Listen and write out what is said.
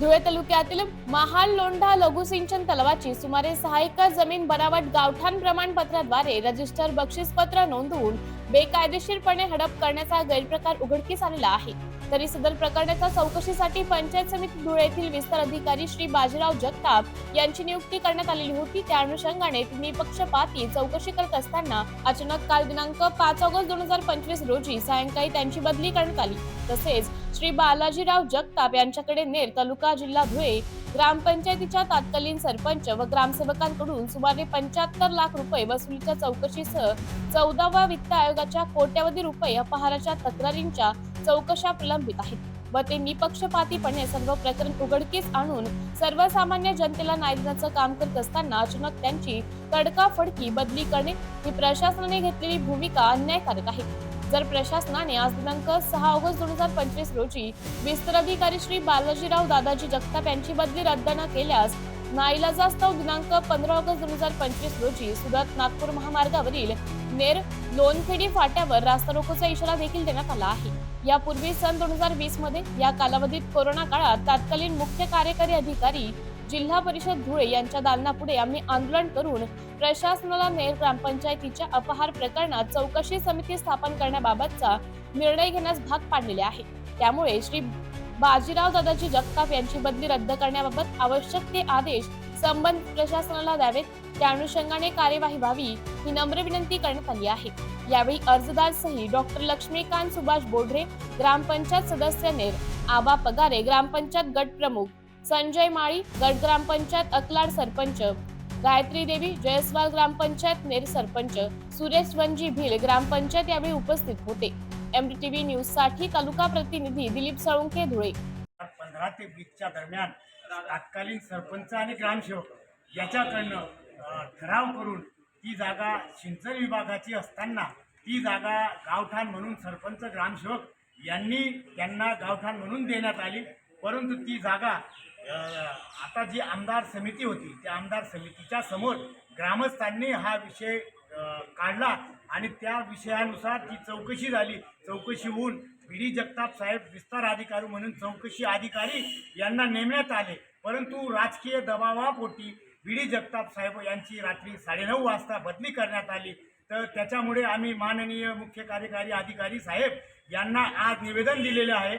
धुळे तालुक्यातील महाल लोंढा लघुसिंचन तलावाची सुमारे सहा एकर जमीन बनावट गावठाण प्रमाणपत्राद्वारे रजिस्टर बक्षीसपत्र नोंदवून बेकायदेशीरपणे हडप करण्याचा गैरप्रकार उघडकीस आलेला आहे. तरी सदर प्रकरणाच्या चौकशीसाठी पंचायत समिती धुळे येथील विस्तार अधिकारी श्री बाजीराव जगताप यांची नियुक्ती करण्यात आलेली होती. त्या अनुषंगाने निपक्षपाती चौकशी करत असताना अचानक काल दिनांक पाच ऑगस्ट दोन हजार पंचवीस रोजी सायंकाळी त्यांची बदली करण्यात आली. तसेच श्री बालाजीराव जगताप यांच्याकडे नेर तालुका जिल्हा धुळे ग्रामपंचायतीच्या तत्कालीन सरपंच व ग्रामसेवकांकडून सुमारे पंच्याहत्तर लाख रुपये वसुलीच्या चौकशीसह चौदाव्या वित्त आयोगाच्या कोट्यावधी रुपये अपहाराच्या तक्रारींच्या चौकशा प्रलंबित आहेत. व ते निपक्षपातीपणे सर्व प्रकरण उघडकीस आणून सर्वसामान्य जनतेला न्याय देण्याचं काम करत असताना अचानक त्यांची तडकाफडकी बदली करणे ही प्रशासनाने घेतलेली भूमिका अन्यायकारक आहे. जर प्रशासनाने आज दिनांक सहा ऑगस्ट दोन हजार पंचवीस रोजी विस्तराधिकारी श्री बालाजीराव दादाजी जगताप यांची बदली रद्द न केल्यास नाईलाजास्तव दिनांक पंधरा ऑगस्ट दोन हजार पंचवीस रोजी सुरत नागपूर महामार्गावरील नेर लोणखेडी फाट्यावर रास्ता रोकोचा इशारा देखील देण्यात आला आहे. यापूर्वी सन दोन हजार वीसमध्ये या कालावधीत कोरोना काळात तत्कालीन मुख्य कार्यकारी अधिकारी जिल्हा परिषद धुळे यांच्या दालनापुढे आम्ही आंदोलन करून प्रशासनाला नेर ग्रामपंचायतीच्या अपहार प्रकरणात चौकशी समिती स्थापन करण्याबाबतचा निर्णय घेण्यास भाग पाडलेले आहे. त्यामुळे श्री बाजीराव दादाजी जगताप यांची बदली रद्द करण्याबाबत आवश्यक ते आदेश संबंधित प्रशासनाला द्यावेत. त्या अनुषंगाने कार्यवाही व्हावी ही नम्र विनंती करण्यात आली आहे. यावेळी अर्जदार सही डॉक्टर लक्ष्मीकांत सुभाष बोढरे ग्रामपंचायत सदस्य नेर आबा पगारे ग्रामपंचायत गट प्रमुख संजय माळी गट ग्रामपंचायत अकलाड सरपंच गायत्री देवी जयस्वाल ग्रामपंचायत नेर सरपंच सुरेश वंजी भिल ग्रामपंचायत यावेळी उपस्थित होते. एमडीटीव्ही न्यूजसाठी तालुका प्रतिनिधी दिलीप साळुंके धुळे. पंधरा ते वीसच्या दरम्यान तत्कालीन सरपंच आणि ग्रामसेवक याच्याकडनं ठराव करून ती जागा सिंचन विभागाची असताना ती जागा गावठाण म्हणून सरपंच ग्रामसेवक यांनी त्यांना गावठाण म्हणून देण्यात आली. परंतु ती जागा आता जी आमदार समिती होती त्या आमदार समितीच्या समोर ग्रामस्थांनी हा विषय काढला आणि त्या विषयानुसार ती चौकशी झाली. चौकशी होऊन बी डी. जगताप साहेब विस्तार अधिकारी म्हणून चौकशी अधिकारी यांना नेमण्यात आले. परंतु राजकीय दबावापोटी बी डी. जगताप साहेब यांची रात्री साडेनऊ वाजता बदली करण्यात आली. तर त्याच्यामुळे आम्ही माननीय मुख्य कार्यकारी अधिकारी साहेब यांना आज निवेदन दिलेले आहे.